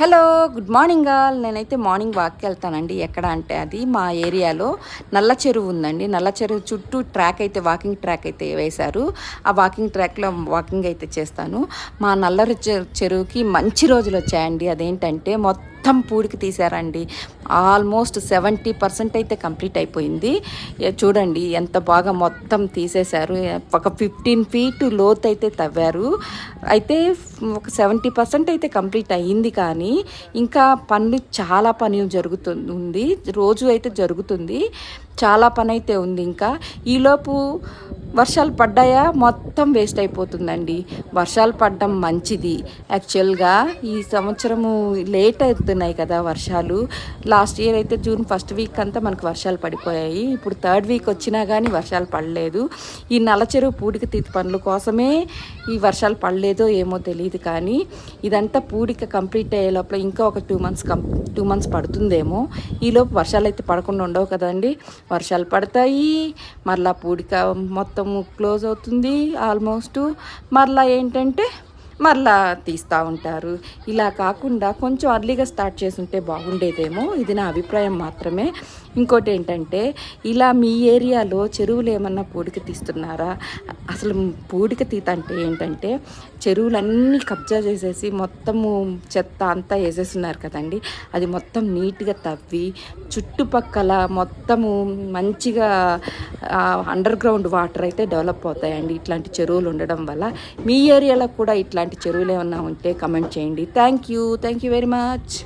Hello good morning all. నేనైతే morning వాక్కి వెళ్తానండి. ఎక్కడ అంటే అది మా ఏరియాలో నల్ల చెరువు ఉందండి. నల్ల చెరువు చుట్టూ ట్రాక్ అయితే వాకింగ్ ట్రాక్ అయితే వేశారు. ఆ వాకింగ్ ట్రాక్లో వాకింగ్ అయితే చేస్తాను. మా నల్ల చెరువుకి మంచి రోజులు వచ్చాయండి. అదేంటంటే మొత్తం మొత్తం పూడికి తీశారండి ఆల్మోస్ట్ సెవెంటీ పర్సెంట్ అయితే కంప్లీట్ అయిపోయింది. చూడండి ఎంత బాగా మొత్తం తీసేశారు. ఒక ఫిఫ్టీన్ ఫీట్ లోత్ అయితే తవ్వారు. అయితే ఒక సెవెంటీ పర్సెంట్ అయితే కంప్లీట్ అయ్యింది కానీ ఇంకా పనులు చాలా పని జరుగుతుంది. ఉంది రోజు అయితే జరుగుతుంది. చాలా పని అయితే ఉంది ఇంకా. ఈలోపు వర్షాలు పడ్డాయా? మొత్తం వేస్ట్ అయిపోతుందండి. వర్షాలు పడడం మంచిది. యాక్చువల్గా ఈ సంవత్సరము లేట్ అవుతున్నాయి కదా వర్షాలు. లాస్ట్ ఇయర్ అయితే జూన్ ఫస్ట్ వీక్ అంతా మనకు వర్షాలు పడిపోయాయి. ఇప్పుడు థర్డ్ వీక్ వచ్చినా కానీ వర్షాలు పడలేదు. ఈ నల్లచెరువు పూడిక తీతి పనుల కోసమే ఈ వర్షాలు పడలేదో ఏమో తెలియదు కానీ ఇదంతా పూడిక కంప్లీట్ అయ్యే లోపల ఇంకా ఒక two months come two months పడుతుందేమో. ఈలోపు వర్షాలు అయితే పడకుండా ఉండవు కదండి. వర్షాలు పడతాయి మరలా పూడిక మొత్తము క్లోజ్ అవుతుంది ఆల్మోస్ట్. మరలా ఏంటంటే మరలా తీస్తూ ఉంటారు. ఇలా కాకుండా కొంచెం అర్లీగా స్టార్ట్ చేసుంటే బాగుండేదేమో. ఇది నా అభిప్రాయం మాత్రమే. ఇంకోటి ఏంటంటే ఇలా మీ ఏరియాలో చెరువులు ఏమన్నా పూడిక తీస్తున్నారా? అసలు పూడిక తీత అంటే ఏంటంటే చెరువులన్నీ కబ్జా చేసేసి మొత్తము చెత్త అంతా వేసేస్తున్నారు కదండి. అది మొత్తం నీట్గా తవ్వి చుట్టుపక్కల మొత్తము మంచిగా అండర్ గ్రౌండ్ వాటర్ అయితే డెవలప్ అవుతాయండి. ఇట్లాంటి చెరువులు ఉండడం వల్ల. మీ ఏరియాలో కూడా ఇట్లాంటి చెరువులు ఏమన్నా ఉంటే కమెంట్ చేయండి. Thank you thank you very much